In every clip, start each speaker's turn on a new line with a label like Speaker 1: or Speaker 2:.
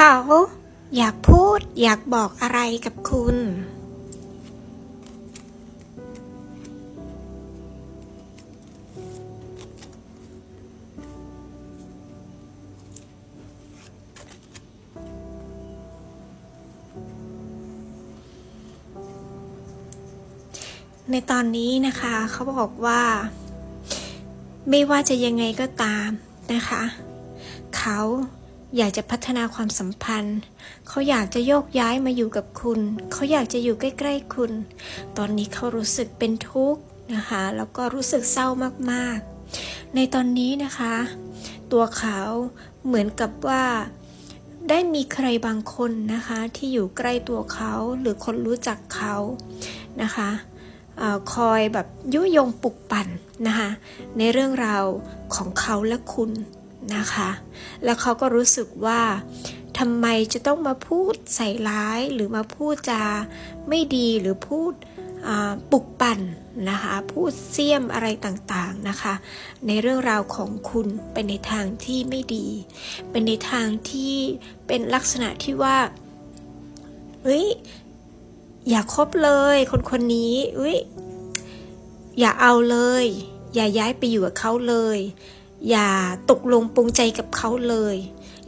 Speaker 1: เขา อยากพูดอยากบอกอะไรกับคุณ ในตอนนี้นะคะเขาบอกว่า ไม่ว่าจะยังไงก็ตามนะคะ เขา อยากจะพัฒนาความสัมพันธ์ เขาอยากจะโยกย้ายมาอยู่กับคุณ เขาอยากจะอยู่ใกล้ ๆ คุณ ตอนนี้เขารู้สึกเป็นทุกข์นะคะ แล้วก็รู้สึกเศร้ามากๆ ในตอนนี้นะคะ ตัวเขาเหมือนกับว่าได้มีใครบางคนนะคะ ที่อยู่ใกล้ตัวเขาหรือคนรู้จักเขานะคะอคอยแบบยุยงปลุกปั่นนะคะในเรื่องราวของเขาและคุณ นะคะ แล้วเขาก็รู้สึกว่าทำไมจะต้องมาพูดใส่ร้ายหรือมาพูดจาไม่ดีหรือพูดปลุกปั่นนะคะพูดเสี้ยมอะไรต่างๆนะคะ ในเรื่องราวของคุณเป็นในทางที่ไม่ดี เป็นในทางที่เป็นลักษณะที่ว่าเฮ้ยอย่าคบเลยคนคนนี้เฮ้ยอย่าเอาเลย อย่าย้ายไปอยู่กับเขาเลย อย่าตกลงปรงใจกับเขาเลย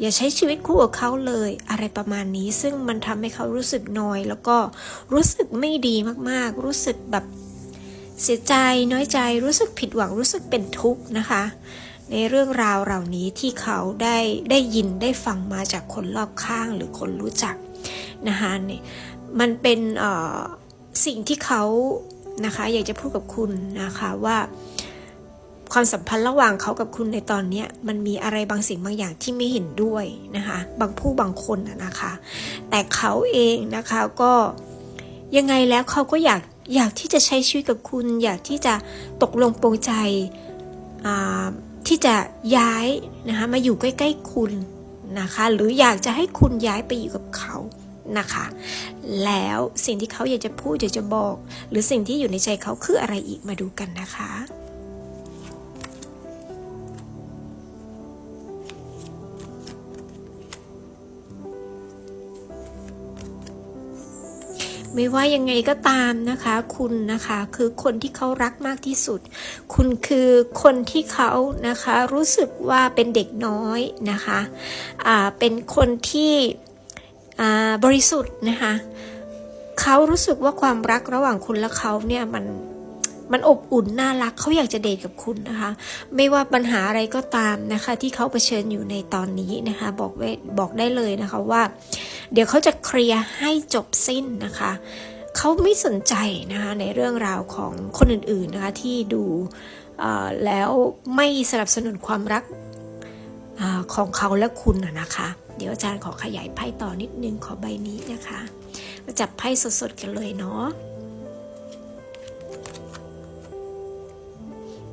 Speaker 1: อย่าใช้ชีวิตคู่กับเขาเลย อะไรประมาณนี้ ซึ่งมันทำให้เขารู้สึกนอย แล้วก็รู้สึกไม่ดีมากๆ รู้สึกแบบเสียใจน้อยใจรู้สึกผิดหวังรู้สึกเป็นทุกข์นะคะ ในเรื่องราวเหล่านี้ที่เขาได้ได้ยินได้ฟังมาจากคนรอบข้างหรือคนรู้จักนะคะเนี่ยมันเป็นสิ่งที่เขานะคะ อยากจะพูดกับคุณนะคะว่า ความสัมพันธ์ระหว่างเขากับคุณในตอนนี้มันมีอะไรบางสิ่งบางอย่างที่ไม่เห็นด้วยนะคะ บางผู้บางคนนะคะ แต่เขาเองนะคะก็ยังไงแล้วเขาก็อยากอยากที่จะใช้ชีวิตกับคุณ อยากที่จะตกลงปรงใจที่จะย้ายนะคะมาอยู่ใกล้ๆคุณนะคะหรืออยากจะให้คุณย้ายไปอยู่กับเขานะคะแล้วสิ่งที่เขาอยากจะพูดอยากจะบอก หรือสิ่งที่อยู่ในใจเขาคืออะไรอีกมาดูกันนะคะ ไม่ว่ายังไงก็ตามนะคะ คุณนะคะคือคนที่เขารักมากที่สุด คุณคือคนที่เขานะคะรู้สึกว่าเป็นเด็กน้อยนะคะอ่าเป็นคนที่อ่าบริสุทธิ์นะคะเขารู้สึกว่าความรักระหว่างคุณและเขาเนี่ยมันมันอบอุ่นน่ารักเขาอยากจะเดทกับคุณนะคะ ไม่ว่าปัญหาอะไรก็ตามนะคะ ที่เขาเผชิญอยู่ในตอนนี้นะคะ บอกไว้บอกได้เลยนะคะว่า เดี๋ยวเขาจะเคลียร์ให้จบสิ้นนะคะเขาไม่สนใจนะคะในเรื่องราวของคนอื่นๆนะคะที่ดูแล้วไม่สนับสนุนความรักอของเขาและคุณนะคะ เดี๋ยวอาจารย์ขอขยายไพ่ต่อนิดนึงขอใบนี้นะคะมาจับไพ่สดๆกันเลยเนาะ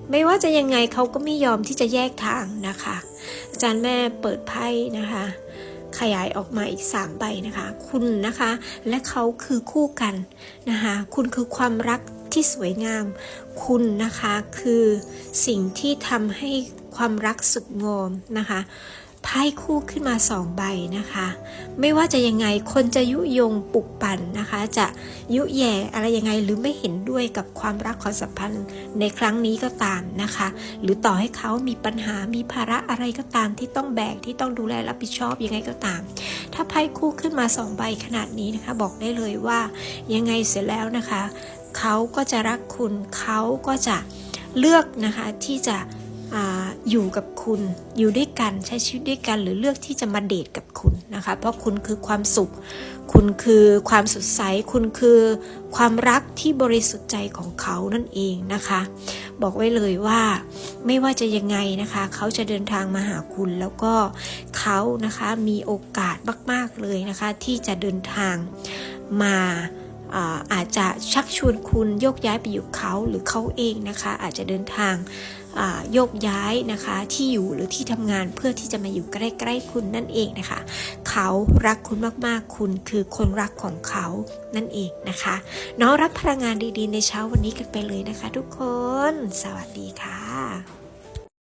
Speaker 1: ไม่ว่าจะยังไงเขาก็ไม่ยอมที่จะแยกทางนะคะ อาจารย์แม่เปิดไพ่นะคะ ขยายออกมาอีก 3 ใบนะคะ คุณนะคะ และเขาคือคู่กันนะคะ คุณคือความรักที่สวยงาม คุณนะคะคือสิ่งที่ทำให้ความรักสุดงอมนะคะ ไพ่คู่ขึ้นมาสองใบนะคะ ไม่ว่าจะยังไงคนจะยุยงปลุกปั่นนะคะ จะยุแย่อะไรยังไงหรือไม่เห็นด้วยกับความรักความสัมพันธ์ในครั้งนี้ก็ตามนะคะ หรือต่อให้เขามีปัญหามีภาระอะไรก็ตามที่ต้องแบกที่ต้องดูแลรับผิดชอบยังไงก็ตาม ถ้าไพ่คู่ขึ้นมาสองใบขนาดนี้นะคะ บอกได้เลยว่ายังไงเสร็จแล้วนะคะ เขาก็จะรักคุณเขาก็จะเลือกนะคะที่จะ อยู่กับคุณอยู่ด้วยกันใช้ชีวิตด้วยกันหรือเลือกที่จะมาเดทกับคุณนะคะ เพราะคุณคือความสุข คุณคือความสดใส คุณคือความรักที่บริสุทธิ์ใจของเขานั่นเองนะคะ บอกไว้เลยว่าไม่ว่าจะยังไงนะคะ เขาจะเดินทางมาหาคุณแล้วก็เขานะคะมีโอกาสมาก ๆเลยนะคะ ที่จะเดินทางมา อาจจะชักชวนคุณโยกย้ายไปอยู่เขาหรือเขาเองนะคะ อาจจะเดินทางโยกย้ายนะคะที่อยู่หรือที่ทำงานเพื่อที่จะมาอยู่ใกล้ ๆ คุณนั่นเองนะคะ เขารักคุณมากๆ คุณคือคนรักของเขานั่นเองนะคะน้องรับพลังงานดีๆ ในเช้าวันนี้กันไปเลยนะคะ ทุกคน สวัสดีค่ะ